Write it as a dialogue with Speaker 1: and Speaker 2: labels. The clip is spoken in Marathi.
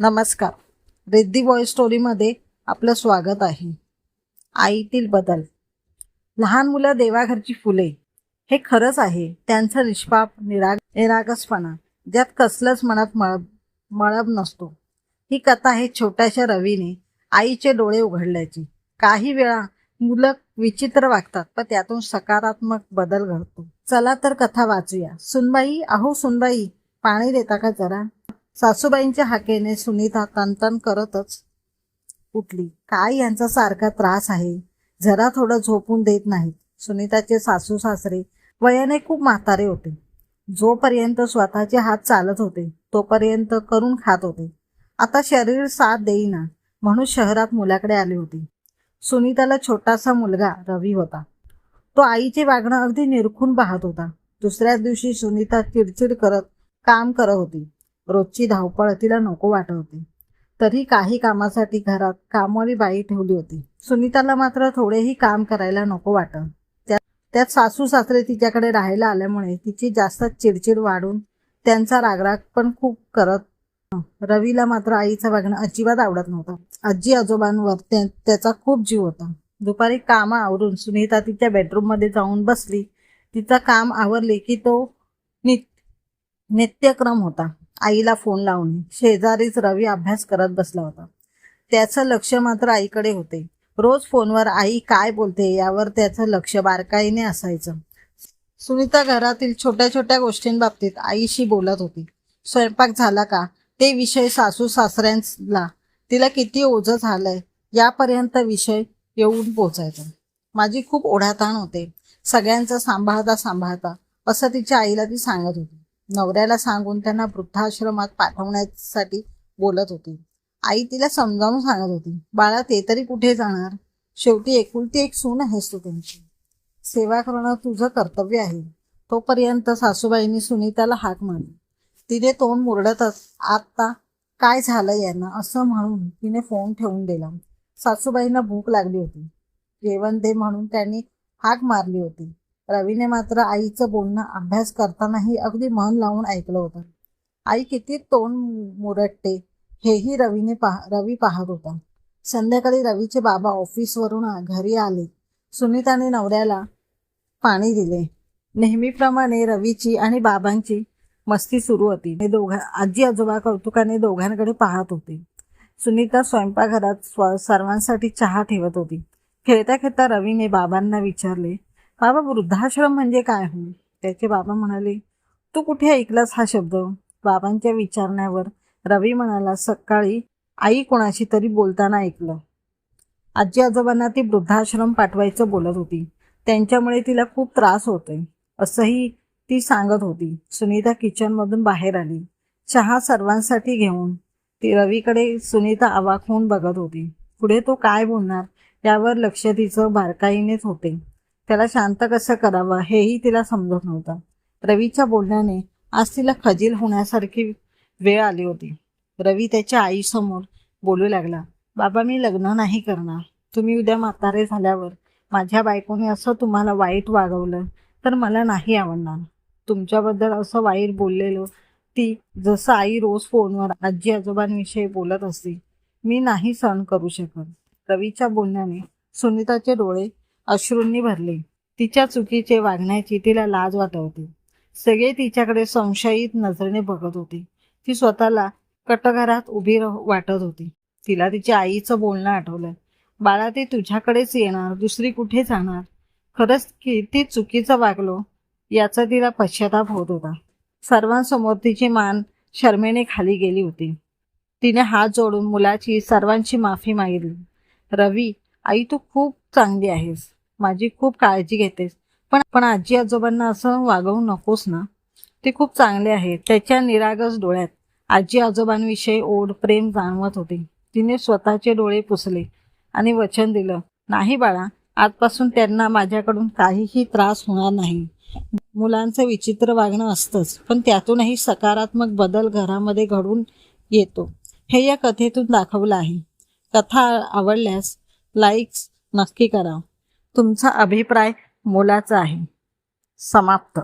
Speaker 1: नमस्कार. रिद्धी वॉइस स्टोरीमध्ये आपलं स्वागत आहे. आईतील बदल. लहान मुलं देवाघरची फुले. हे खरंच आहे. त्यांचा निष्पाप निराग निरागसपणा ज्यात कसलंच मनात मळब मळब नसतो. ही कथा आहे छोट्याशा रवीने आईचे डोळे उघडल्याची. काही वेळा मुलं विचित्र वागतात पण त्यातून सकारात्मक बदल घडतो. चला तर कथा वाचूया. सुनबाई अहो सुनबाई पाणी देता का जरा? सासूबाईंच्या हाकेने सुनीता तनतन करतच उठली. काय यांचा सारखा त्रास आहे? जरा थोडं झोपून देत नाहीत. सुनीताचे सासू सासरे वयाने खूप म्हातारे होते. जोपर्यंत स्वतःचे हात चालत होते तोपर्यंत करून खात होते. आता शरीर साथ देईना म्हणून शहरात मुलाकडे आले होते. सुनीताला छोटासा मुलगा रवी होता. तो आईचे वागणं अगदी निरखून पाहत होता. दुसऱ्या दिवशी सुनीता चिडचिड करत काम करत होती. रोजची धावपळ तिला नको वाटत होती. तरी काही कामासाठी घरात कामवाली बाई ठेवली होती. सुनीताला मात्र थोडेही काम करायला नको वाटत. त्यात त्यात सासू सासरे तिच्याकडे राहायला आल्यामुळे तिची जास्त चिडचिड वाढून त्यांचा रागराग पण खूप करत रवीला मात्र आईचं वागणं अजिबात आवडत नव्हतं. आजी आजोबांवर त्या- त्याचा खूप जीव होता. दुपारी कामं आवरून सुनीता तिच्या बेडरूममध्ये जाऊन बसली. तिचं काम आवरले की तो नित नित्यक्रम होता. आईला फोन लावणे शेजारीच रवी अभ्यास करत बसला होता. त्याचं लक्ष मात्र आईकडे होते. रोज फोनवर आई काय बोलते यावर त्याचं लक्ष बारकाईने असायचं. सुनीता घरातील छोट्या छोट्या गोष्टींबाबतीत आईशी बोलत होती. स्वयंपाक झाला का? ते विषय सासू सासऱ्यांना तिला किती ओझं झालंय? यापर्यंत विषय येऊन पोचायचा. माझी खूप ओढाताण होते. सगळ्यांचं सांभाळता सांभाळता असं तिच्या आईला ती सांगत होती. नवऱ्याला सांगून त्यांना वृद्धाश्रमात पाठवण्यासाठी बोलत होती. आई तिला समजावून सांगत होती बाळा ते तरी कुठे जाणार? शेवटी एकुलती एक सून आहेस तू त्यांची. सेवा करणं तुझं कर्तव्य आहे. तोपर्यंत सासूबाईंनी सुनीताला हाक मारली. तिने तोंड मुरडतच आता काय झालं यांना? असं म्हणून तिने फोन ठेवून दिला. सासूबाईंना भूक लागली होती. जेवण दे म्हणून त्यांनी हाक मारली होती. रवीने मात्र आईचं बोलणं अभ्यास करतानाही अगदी मन लावून ऐकलं होतं. आई किती तोंड मुरटते हेही रवीने पाह रवी पाहत होता. संध्याकाळी रवीचे बाबा ऑफिसवरून घरी आले. सुनीताने नवऱ्याला पाणी दिले. नेहमीप्रमाणे रवीची आणि बाबांची मस्ती सुरू होती. हे दोघा आजी आजोबा कौतुकाने दोघांकडे पाहत होते. सुनीता स्वयंपाकघरात स्व सर्वांसाठी चहा ठेवत होती. खेळता खेळता रवीने बाबांना विचारले बाबा वृद्धाश्रम म्हणजे काय हो? त्याचे बाबा म्हणाले तू कुठे ऐकलास हा शब्द? बाबांच्या विचारण्यावर रवी म्हणाला सकाळी आई कोणाशी तरी बोलताना ऐकलं. आजी आजोबांना ती वृद्धाश्रम पाठवायचं बोलत होती. त्यांच्यामुळे तिला खूप त्रास होतोय. असंही ती सांगत होती. सुनीता किचनमधून बाहेर आली. चहा सर्वांसाठी घेऊन ती रवीकडे सुनीता अवाक होऊन बघत होती. पुढे तो काय बोलणार? यावर लक्ष तिचं बारकाईनेच होते. त्याला शांत कसं करावं हेही तिला समजत नव्हतं. रवीच्या बोलण्याने आज तिला खजील होण्यासारखी वेळ आली होती. रवी त्याच्या आईसमोर बोलू लागला बाबा मी लग्न नाही करणार. तुम्ही उद्या म्हातारे झाल्यावर माझ्या बायकोने असं तुम्हाला वाईट वागवलं तर मला नाही आवडणार. तुमच्याबद्दल असं वाईट बोललेलं ती जसं आई रोज फोनवर आजी आजोबांविषयी बोलत असते मी नाही सहन करू शकत. रवीच्या बोलण्याने सुनीताचे डोळे अश्रूंनी भरले. तिच्या चुकीचे वागण्याची तिला लाज वाटत होती सगळे तिच्याकडे संशयित नजरेने बघत होते. ती स्वतःला कटघरात उभी वाटत होती. तिला तिच्या आईचं बोलणं आठवलं. बाळा ते तुझ्याकडेच येणार दुसरी कुठे जाणार? खरंच किती चुकीचं वागलो याचा तिला पश्चाताप होत होता. सर्वांसमोर तिची मान शर्मेने खाली गेली होती. तिने हात जोडून मुलाची सर्वांची माफी मागितली. रवी आई तू खूप चांगली आहेस. माझी खूप काळजी घेतेस. पण पण आजी आजोबांना असं वागवू नकोस ना. ते खूप चांगले आहेत. त्याच्या निरागस डोळ्यात आजी आजोबांविषयी ओढ प्रेम जाणवत होते. तिने स्वतःचे डोळे पुसले आणि वचन दिलं नाही बाळा आजपासून त्यांना माझ्याकडून काहीही त्रास होणार नाही. मुलांचं विचित्र वागणं असतंच पण त्यातूनही सकारात्मक बदल घरामध्ये घडून येतो. हे या कथेतून दाखवलं आहे. कथा आवडल्यास लाईक्स नक्की करा. तुमचा अभिप्राय मोलाचा आहे. समाप्त.